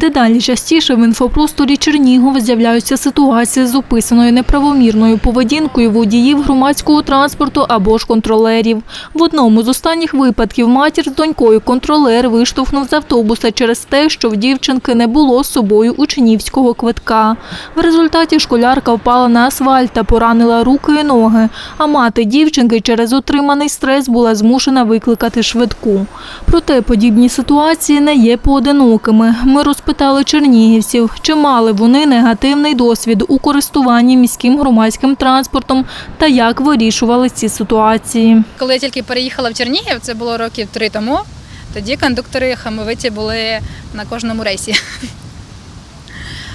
Дедалі частіше в інфопросторі Чернігова з'являються ситуації з описаною неправомірною поведінкою водіїв громадського транспорту або ж контролерів. В одному з останніх випадків матір з донькою контролер виштовхнув з автобуса через те, що в дівчинки не було з собою учнівського квитка. В результаті школярка впала на асфальт та поранила руки і ноги, а мати дівчинки через отриманий стрес була змушена викликати швидку. Проте подібні ситуації не є поодинокими. Ми розпитали чернігівців, чи мали вони негативний досвід у користуванні міським громадським транспортом та як вирішували ці ситуації. Коли я тільки переїхала в Чернігів, це було років три тому. Тоді кондуктори хамовиті були на кожному рейсі.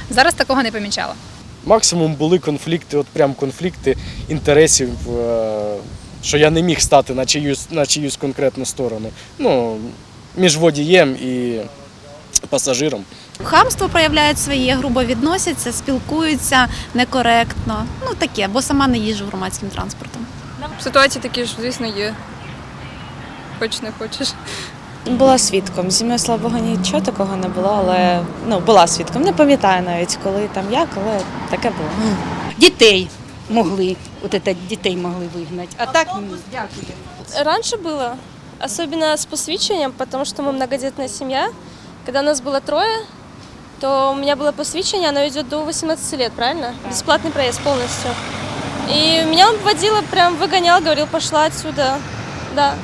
Зараз такого не помічала. Максимум були конфлікти, от прям конфлікти інтересів, е, що я не міг стати на чиюсь, на чиюсь конкретну сторону. Ну, між водієм і пасажиром. Хамство проявляють своє, грубо відносяться, спілкуються некоректно. Ну таке, бо сама не їжджу громадським транспортом. Ситуації такі ж, звісно, є. Хоч не хочеш. Була свідком. Зі мною, слава Богу, нічого такого не було, але ну, була свідком. Не пам'ятаю навіть, коли там як, але таке було. Дітей могли, от это дітей могли вигнати. А так ні. Раньше было, особенно с посвящением, потому что мы многодетная семья. Когда нас было трое, то у меня было посвящение, оно идет до 18 лет, правильно? Бесплатный проезд полностью. И меня он водила, прям выгонял, говорил, пошла отсюда. Да.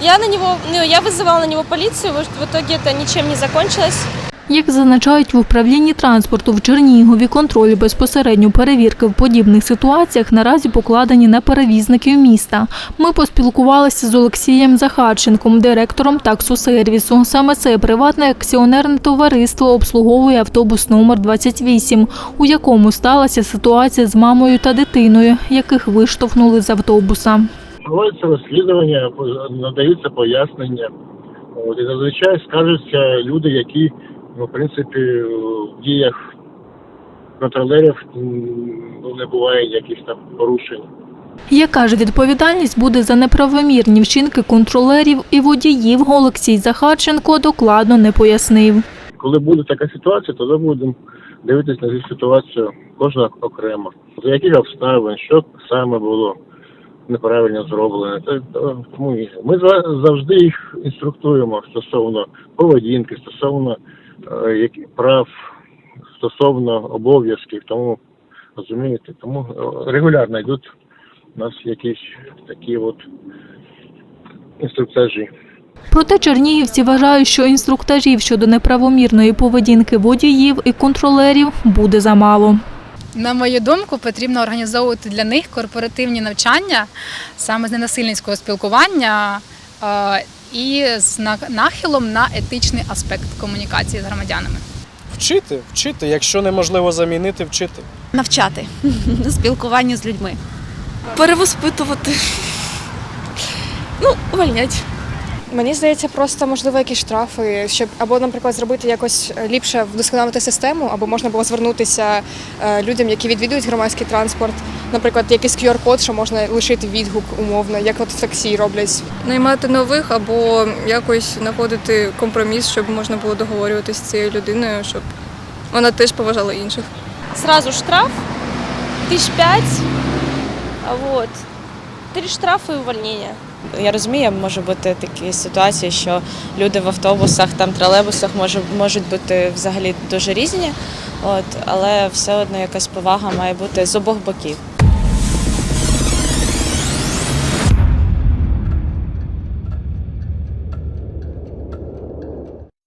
Я на него, ну, я вызывала на него полицию, в в итоге это ничем не закончилось. Як зазначають в управлінні транспорту в Чернігові, контроль безпосередньо перевірки в подібних ситуаціях наразі покладені на перевізників міста. Ми поспілкувалися з Олексієм Захарченком, директором таксосервісу. Саме це приватне акціонерне товариство обслуговує автобус номер 28, у якому сталася ситуація з мамою та дитиною, яких виштовхнули з автобуса. Проводиться розслідування, надаються пояснення. І зазвичай скаржаться люди, які, ну, в принципі, в діях контролерів ну, не буває якихось там порушень. Яка ж відповідальність буде за неправомірні вчинки контролерів і водіїв, Олексій Захарченко докладно не пояснив. Коли буде така ситуація, тоді будемо дивитися на цю ситуацію кожна окремо. За яких обставин, що саме було неправильно зроблено. Тому ми за- завжди їх інструктуємо стосовно поведінки, стосовно прав, стосовно обов'язків. Тому розумієте, тому е, регулярно йдуть у нас якісь такі от інструктажі. Проте чернігівці вважають, що інструктажів щодо неправомірної поведінки водіїв і контролерів буде замало. На мою думку, потрібно організовувати для них корпоративні навчання саме з ненасильницького спілкування е, і з нахилом на етичний аспект комунікації з громадянами. Вчити, вчити, якщо неможливо замінити, вчити. Навчати спілкування з людьми. Перевоспитувати. Ну, увольнять. Мені здається, просто можливо якісь штрафи, щоб або, наприклад, зробити якось ліпше вдосконалити систему, або можна було звернутися е, людям, які відвідують громадський транспорт. Наприклад, якийсь QR-код, що можна лишити відгук умовно, як от в таксі роблять. Наймати нових або якось знаходити компроміс, щоб можна було договорюватися з цією людиною, щоб вона теж поважала інших. Сразу штраф тисяч п'ять, вот. Три штрафи і увольнення. Я розумію, може бути такі ситуації, що люди в автобусах, там тролейбусах може, можуть бути взагалі дуже різні, от, але все одно якась повага має бути з обох боків.